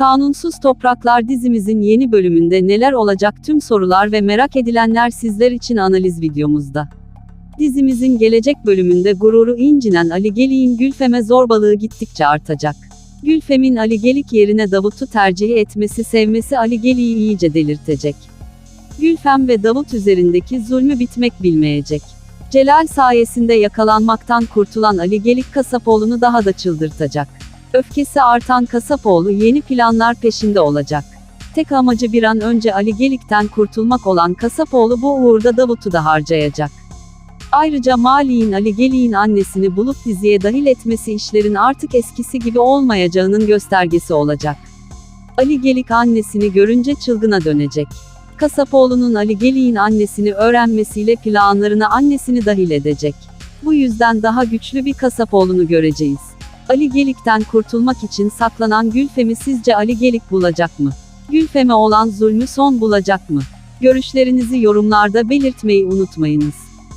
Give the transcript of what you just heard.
Kanunsuz Topraklar dizimizin yeni bölümünde neler olacak tüm sorular ve merak edilenler sizler için analiz videomuzda. Dizimizin gelecek bölümünde gururu incinen Ali Gelik'in Gülfem'e zorbalığı gittikçe artacak. Gülfem'in Ali Gelik yerine Davut'u tercih etmesi sevmesi Ali Gelik'i iyice delirtecek. Gülfem ve Davut üzerindeki zulmü bitmek bilmeyecek. Celal sayesinde yakalanmaktan kurtulan Ali Gelik Kasapoğlu'nu daha da çıldırtacak. Öfkesi artan Kasapoğlu yeni planlar peşinde olacak. Tek amacı bir an önce Ali Gelik'ten kurtulmak olan Kasapoğlu bu uğurda Davut'u da harcayacak. Ayrıca Mali'nin Ali Gelik'in annesini bulup diziye dahil etmesi işlerin artık eskisi gibi olmayacağının göstergesi olacak. Ali Gelik annesini görünce çılgına dönecek. Kasapoğlu'nun Ali Gelik'in annesini öğrenmesiyle planlarına annesini dahil edecek. Bu yüzden daha güçlü bir Kasapoğlu'nu göreceğiz. Ali Gelik'ten kurtulmak için saklanan Gülfem'i sizce Ali Gelik bulacak mı? Gülfem'e olan zulmü son bulacak mı? Görüşlerinizi yorumlarda belirtmeyi unutmayınız.